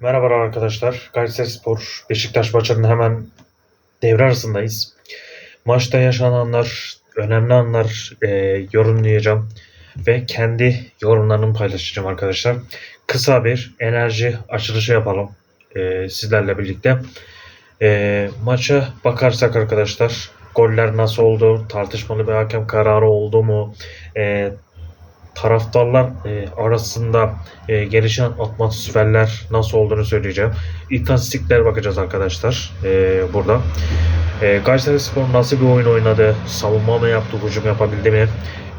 Merhabalar arkadaşlar. Kayserispor Beşiktaş maçının hemen devre arasındayız. Maçta yaşananlar, önemli anlar e, yorumlayacağım ve kendi yorumlarımı paylaşacağım arkadaşlar. Kısa bir enerji açılışı yapalım e, sizlerle birlikte. E, maça bakarsak arkadaşlar goller nasıl oldu, tartışmalı bir hakem kararı oldu mu, e, taraftarlar e, arasında e, gelişen atmosferler nasıl olduğunu söyleyeceğim. İstatistiklere bakacağız arkadaşlar e, burada. E, Kayserispor nasıl bir oyun oynadı? Savunma mı yaptı? Hücum yapabildi mi?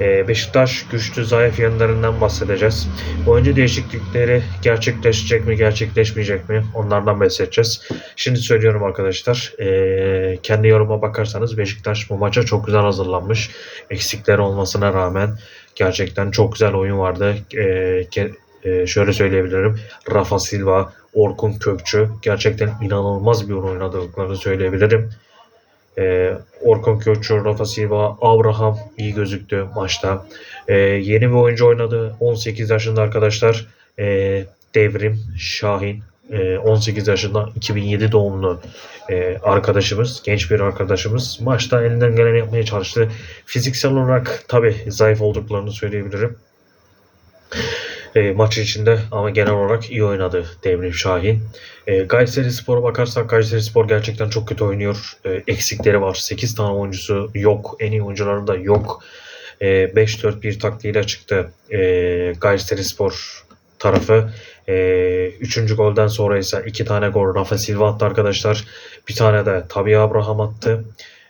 E, Beşiktaş güçlü zayıf yanlarından bahsedeceğiz. Oyuncu değişiklikleri gerçekleşecek mi gerçekleşmeyecek mi? Onlardan bahsedeceğiz. Şimdi söylüyorum arkadaşlar. E, kendi yoruma bakarsanız Beşiktaş bu maça çok güzel hazırlanmış. Eksikler olmasına rağmen gerçekten çok güzel oyun vardı. E, ke- e, şöyle söyleyebilirim. Rafa Silva, Orkun Kökçü gerçekten inanılmaz bir oyun oynadıklarını söyleyebilirim. E, Orkun Kökçü, Rafa Silva, Abraham iyi gözüktü maçta. E, yeni bir oyuncu oynadı. 18 yaşında arkadaşlar. E, Devrim Şahin. E, 18 yaşında 2007 doğumlu e, arkadaşımız, genç bir arkadaşımız. Maçta elinden geleni yapmaya çalıştı. Fiziksel olarak tabi zayıf olduklarını söyleyebilirim. E, maç içinde ama genel olarak iyi oynadı Devrim Şahin. E, Kayseri Spor'a bakarsak Kayseri Spor gerçekten çok kötü oynuyor. E, eksikleri var. 8 tane oyuncusu yok. En iyi oyuncuları da yok. E, 5-4-1 taktiğiyle çıktı e, Kayseri Spor tarafı. E, üçüncü golden sonra ise iki tane gol Rafa Silva attı arkadaşlar. Bir tane de Tabi Abraham attı.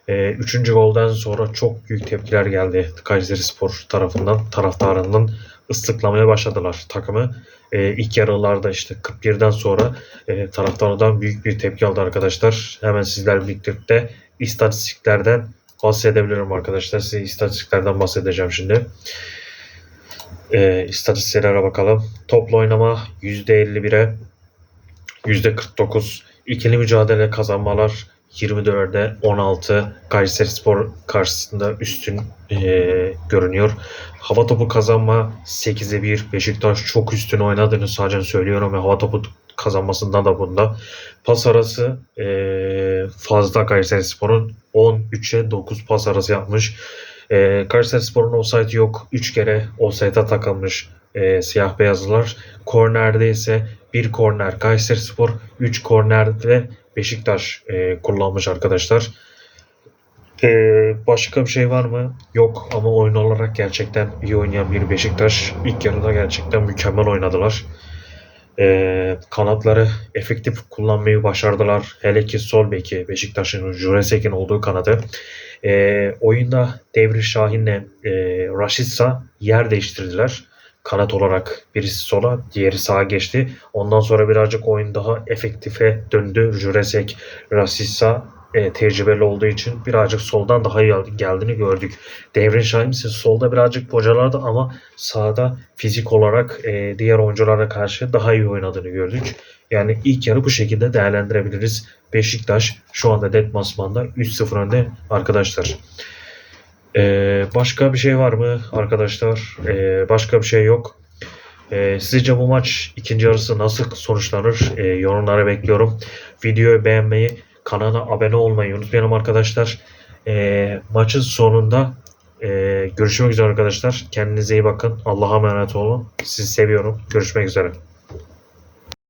E, üçüncü golden sonra çok büyük tepkiler geldi Kayseri Spor tarafından, taraftarından ıslıklamaya başladılar takımı. E, ilk yarılarda işte 41'den sonra e, taraftardan büyük bir tepki aldı arkadaşlar. Hemen sizler birlikte istatistiklerden bahsedebilirim arkadaşlar. Size istatistiklerden bahsedeceğim şimdi. E, istatistiklere bakalım. Toplu oynama %51'e %49. İkili mücadele kazanmalar 24'e 16 Kayserispor karşısında üstün e, görünüyor. Hava topu kazanma 8'e 1 Beşiktaş çok üstün oynadığını sadece söylüyorum ve hava topu kazanmasından da bunda. Pas arası e, fazla Kayserispor'un 13'e 9 pas arası yapmış. E, Kayserispor'un offside yok. 3 kere offside'a takılmış e, siyah beyazlılar. Kornerde ise bir korner Kayserispor, 3 korner ve Beşiktaş e, kullanmış arkadaşlar. E, başka bir şey var mı? Yok ama oyun olarak gerçekten iyi oynayan bir Beşiktaş. İlk yarıda gerçekten mükemmel oynadılar. E, kanatları efektif kullanmayı başardılar. Hele ki sol beki Beşiktaş'ın Juresek'in olduğu kanadı. E, oyunda Devri Şahin'le e, Raşitsa yer değiştirdiler kanat olarak birisi sola, diğeri sağa geçti. Ondan sonra birazcık oyun daha efektife döndü. Juresek, Rasissa e, tecrübeli olduğu için birazcık soldan daha iyi geldiğini gördük. Devrin Şahin solda birazcık bocalardı ama sağda fizik olarak e, diğer oyunculara karşı daha iyi oynadığını gördük. Yani ilk yarı bu şekilde değerlendirebiliriz. Beşiktaş şu anda deplasmanda 3-0 önde arkadaşlar. Ee, başka bir şey var mı arkadaşlar? Ee, başka bir şey yok. Ee, sizce bu maç ikinci yarısı nasıl sonuçlanır? Ee, yorumlara bekliyorum. Videoyu beğenmeyi, kanala abone olmayı unutmayalım arkadaşlar. Ee, maçın sonunda e, görüşmek üzere arkadaşlar. Kendinize iyi bakın. Allah'a emanet olun. Sizi seviyorum. Görüşmek üzere.